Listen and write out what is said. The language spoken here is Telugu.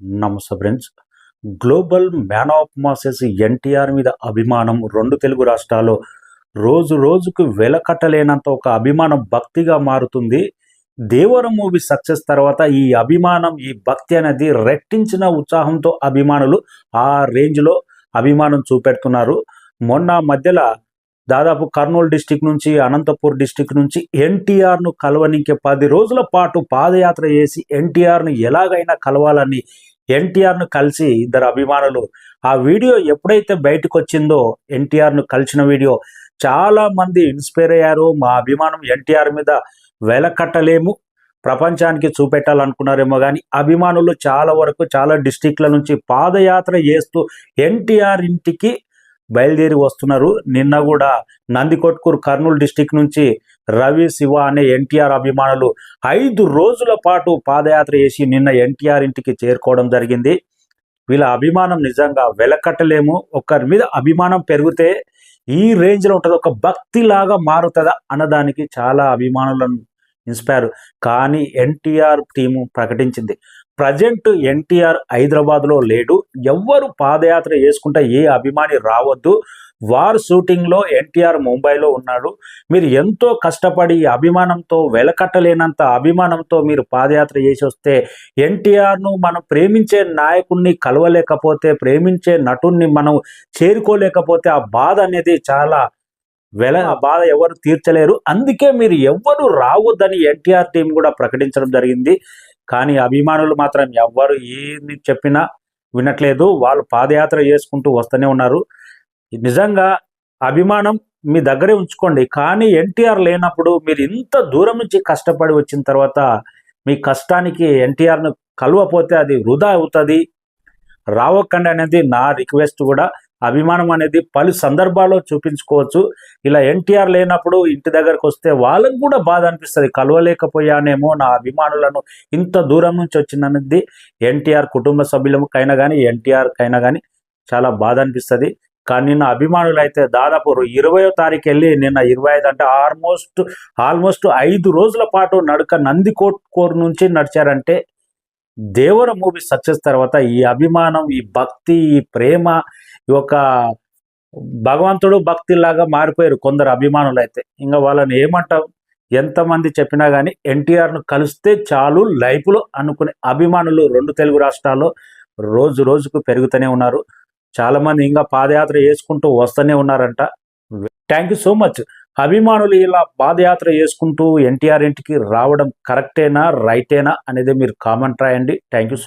నమస్తే friends. Global man of masses NTR మీద అభిమానం రెండు తెలుగు రాష్ట్రాల్లో రోజు రోజుకు వెలకట్టలేనంత ఒక అభిమానం భక్తిగా మారుతుంది. దేవరం మూవీ సక్సెస్ తర్వాత ఈ అభిమానం ఈ భక్తి అనేది రెట్టించిన ఉత్సాహంతో అభిమానులు ఆ రేంజ్లో అభిమానం చూపెడుతున్నారు. మొన్న మధ్యలో దాదాపు కర్నూలు డిస్టిక్ నుంచి అనంతపూర్ డిస్టిక్ నుంచి ఎన్టీఆర్ను కలవనికే పది రోజుల పాటు పాదయాత్ర చేసి ఎన్టీఆర్ను ఎలాగైనా కలవాలని ఎన్టీఆర్ను కలిసి ఇద్దరు అభిమానులు. ఆ వీడియో ఎప్పుడైతే బయటకు వచ్చిందో ఎన్టీఆర్ను కలిసిన వీడియో చాలా మంది ఇన్స్పైర్ అయ్యారు. మా అభిమానం ఎన్టీఆర్ మీద వెలకట్టలేము. ప్రపంచానికి చూపెట్టాలనుకున్నారేమో కానీ అభిమానులు చాలా వరకు చాలా డిస్టిక్ల నుంచి పాదయాత్ర చేస్తూ ఎన్టీఆర్ ఇంటికి బయలుదేరి వస్తున్నారు. నిన్న కూడా నందికొట్కూరు కర్నూలు డిస్టిక్ నుంచి రవి శివ అనే ఎన్టీఆర్ అభిమానులు ఐదు రోజుల పాటు పాదయాత్ర చేసి నిన్న ఎన్టీఆర్ ఇంటికి చేరుకోవడం జరిగింది. వీళ్ళ అభిమానం నిజంగా వెలకట్టలేము. ఒకరి మీద అభిమానం పెరిగితే ఈ రేంజ్లో ఉంటుంది. ఒక భక్తిలాగా మారుతుందా అన్నదానికి చాలా అభిమానులను ఇన్స్పైర్. కానీ ఎన్టీఆర్ టీము ప్రకటించింది. ప్రజెంట్ ఎన్టీఆర్ హైదరాబాద్లో లేడు. ఎవ్వరు పాదయాత్ర చేసుకుంటే ఏ అభిమాని రావద్దు. వార్ షూటింగ్లో ఎన్టీఆర్ ముంబైలో ఉన్నాడు. మీరు ఎంతో కష్టపడి అభిమానంతో వెలకట్టలేనంత అభిమానంతో మీరు పాదయాత్ర చేసి వస్తే ఎన్టీఆర్ను మనం ప్రేమించే నాయకుణ్ణి కలవలేకపోతే ప్రేమించే నటుడిని మనం చేరుకోలేకపోతే ఆ బాధ అనేది చాలా వెల ఆ బాధ ఎవరు తీర్చలేరు. అందుకే మీరు ఎవ్వరు రావద్దని ఎన్టీఆర్ టీం కూడా ప్రకటించడం జరిగింది. కానీ అభిమానులు మాత్రం ఎవ్వరు ఏమి చెప్పినా వినట్లేదు. వాళ్ళు పాదయాత్ర చేసుకుంటూ వస్తూనే ఉన్నారు. నిజంగా అభిమానం మీ దగ్గరే ఉంచుకోండి. కానీ ఎన్టీఆర్ లేనప్పుడు మీరు ఇంత దూరం నుంచి కష్టపడి వచ్చిన తర్వాత మీ కష్టానికి ఎన్టీఆర్ను కలవపోతే అది వృధా అవుతుంది. రావకండి అనేది నా రిక్వెస్ట్ కూడా. అభిమానం అనేది పలు సందర్భాల్లో చూపించుకోవచ్చు. ఇలా ఎన్టీఆర్ లేనప్పుడు ఇంటి దగ్గరకు వస్తే వాళ్ళకు కూడా బాధ అనిపిస్తుంది. కలవలేకపోయానేమో నా అభిమానులను ఇంత దూరం నుంచి వచ్చినది ఎన్టీఆర్ కుటుంబ సభ్యులకైనా కానీ ఎన్టీఆర్కైనా కానీ చాలా బాధ అనిపిస్తుంది. కానీ నిన్న అభిమానులు అయితే దాదాపు ఇరవయో తారీఖు వెళ్ళి నిన్న ఇరవై ఐదు అంటే ఆల్మోస్ట్ ఆల్మోస్ట్ ఐదు రోజుల పాటు నడుక నందికోట్కోరు నుంచి నడిచారంటే దేవర మూవీ సక్సెస్ తర్వాత ఈ అభిమానం ఈ భక్తి ఈ ప్రేమ ఈ యొక్క భగవంతుడు భక్తిలాగా మారిపోయారు కొందరు అభిమానులు అయితే ఇంకా వాళ్ళని ఏమంటాం? ఎంతమంది చెప్పినా కానీ ఎన్టీఆర్ను కలిస్తే చాలు లైఫ్లో అనుకునే అభిమానులు రెండు తెలుగు రాష్ట్రాల్లో రోజు రోజుకు పెరుగుతూనే ఉన్నారు. చాలామంది ఇంకా పాదయాత్ర చేసుకుంటూ వస్తూనే ఉన్నారంట. Thank you so much. అభిమానులు ఇలా పాదయాత్ర చేసుకుంటూ ఎన్టీఆర్ ఇంటికి రావడం కరెక్టేనా రైటేనా అనేది మీరు కామెంట్ రాయండి. Thank you so